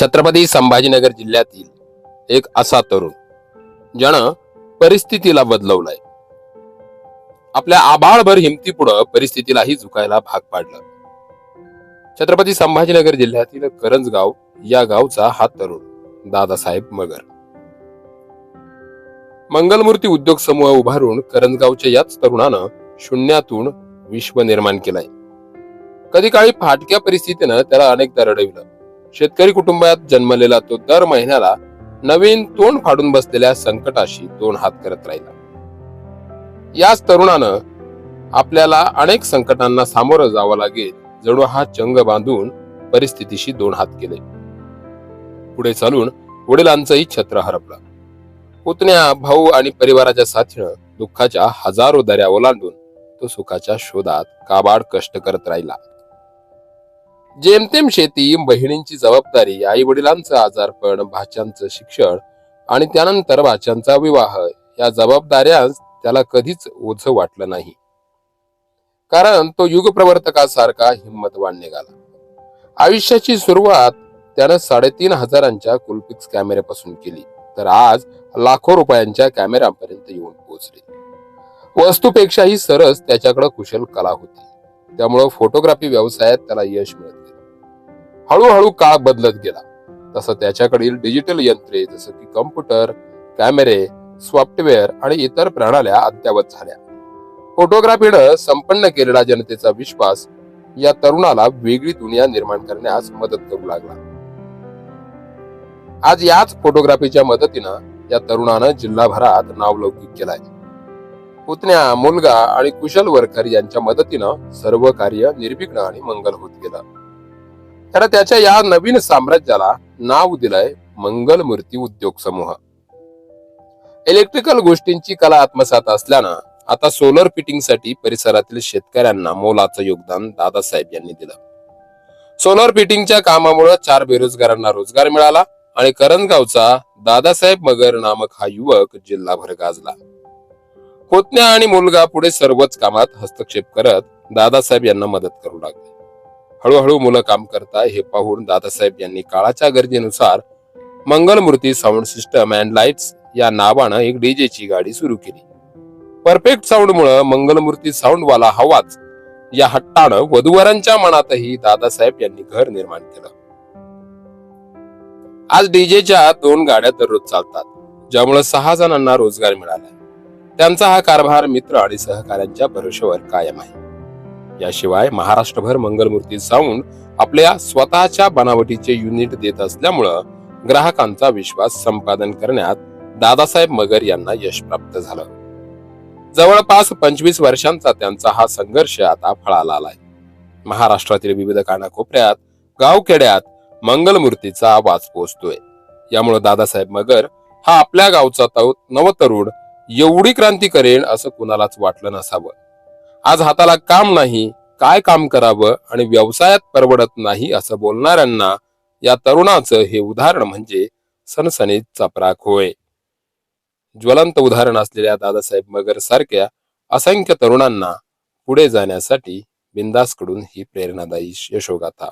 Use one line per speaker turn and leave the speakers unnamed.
छत्रपती संभाजीनगर जिल्ह्यातील एक असा तरुण ज्यानं परिस्थितीला बदलवलाय. आपल्या आबाळभर हिमतीपुढं परिस्थितीलाही झुकायला भाग पाडलं. छत्रपती संभाजीनगर जिल्ह्यातील करंजगाव या गावचा हा तरुण दादासाहेब मगर. मंगलमूर्ती उद्योग समूह उभारून करंजगावच्या याच तरुणानं शून्यातून विश्व निर्माण केलाय. कधी काळी फाटक्या परिस्थितीनं त्याला अनेकदा रडविलं. शेतकरी कुटुंबात जन्मलेला तो दर महिन्याला नवीन तोंड फाडून बसलेल्या संकटाशी दोन हात करत राहिला. याच तरुणानं आपल्याला अनेक संकटांना सामोरं जावं लागेल जणू हा चंग बांधून परिस्थितीशी दोन हात केले. पुढे चालून वडिलांचंही छत्र हरपलं. पुतण्या भाऊ आणि परिवाराच्या साथीनं दुःखाच्या हजारो दऱ्या ओलांडून तो सुखाच्या शोधात काबाड कष्ट करत राहिला. जेमतेम शेती बहिणींची जबाबदारी आई वडिलांचं आजारपण भाच्यांचं शिक्षण आणि त्यानंतर भाच्यांचा विवाह या जबाबदाऱ्या त्याला कधीच ओझ वाटलं नाही. कारण तो युगप्रवर्तकासारखा हिंमतवान निघाला. आयुष्याची सुरुवात त्यानं साडेतीन हजारांच्या कुलपिक्स कॅमेऱ्यापासून केली तर आज लाखो रुपयांच्या कॅमेऱ्यापर्यंत येऊन पोहोचले. वस्तूपेक्षाही सरस त्याच्याकडे कुशल कला होती. त्यामुळं फोटोग्राफी व्यवसायात त्याला यश मिळत हळूहळू काळ बदलत गेला. तसं त्याच्याकडील डिजिटल यंत्रे जसं की कम्प्युटर कॅमेरे सॉफ्टवेअर आणि इतर प्रणाल्या अद्यावत झाल्या. फोटोग्राफीनं संपन्न केलेला जनतेचा विश्वास या तरुणाला वेगळी दुनिया निर्माण करण्यास मदत करू लागला. आज याच फोटोग्राफीच्या मदतीनं या तरुणानं जिल्हाभरात नावलौकिक केलाय. पुतण्या मुलगा आणि कुशल वरकर यांच्या मदतीनं सर्व कार्य निर्विघ्न आणि मंगल होत गेलं. तर त्याच्या या नवीन साम्राज्याला नाव दिलंय मंगलमूर्ती उद्योग समूह. इलेक्ट्रिकल गोष्टींची कला आत्मसात असल्यानं आता सोलर फिटिंगसाठी परिसरातील शेतकऱ्यांना मोलाचं योगदान दादासाहेब यांनी दिलं. सोलर फिटिंगच्या कामामुळे चार बेरोजगारांना रोजगार मिळाला आणि करंजगावचा दादासाहेब मगर नामक हा युवक जिल्हाभर गाजला. पुतण्या आणि मुलगा पुढे सर्वच कामात हस्तक्षेप करत दादासाहेब यांना मदत करू लागले. हळूहळू मुलं काम करताय हे पाहून दादासाहेब यांनी काळाच्या गरजेनुसार Mangalmurti sound system and lights या नावानं एक डीजे ची गाडी सुरू केली. परफेक्ट साऊंड मुळे मंगलमूर्ती साऊंड वाला हवाच. या हट्टानं वधूवरांच्या मनातही दादासाहेब यांनी घर निर्माण केलं. आज डीजेच्या दोन गाड्या दररोज चालतात ज्यामुळे सहा जणांना रोजगार मिळाला त्यांचा हा कारभार मित्र आणि सहकाऱ्यांच्या भरोश्यावर कायम आहे. याशिवाय महाराष्ट्रभर मंगलमूर्ती साऊंड आपल्या स्वतःच्या बनावटीचे युनिट देत असल्यामुळं ग्राहकांचा विश्वास संपादन करण्यात दादासाहेब मगर यांना यश प्राप्त झालं. जवळपास पंचवीस वर्षांचा त्यांचा हा संघर्ष आता फळाला आलाय. महाराष्ट्रातील विविध कानाकोपऱ्यात गावखेड्यात मंगलमूर्तीचा आवाज पोहोचतोय. यामुळे दादासाहेब मगर हा आपल्या गावचा तव- नवतरुण एवढी क्रांती करेन असं कुणालाच वाटलं नसावं. आज हाताला काम नाही काय काम करावं आणि व्यवसायात परवडत नाही असं बोलणाऱ्यांना या तरुणाचं हे उदाहरण म्हणजे सनसनीत चपराक होय. ज्वलंत उदाहरण असलेल्या दादासाहेब मगर सारख्या असंख्य तरुणांना पुढे जाण्यासाठी बिंदासकडून ही प्रेरणादायी यशोगाथा.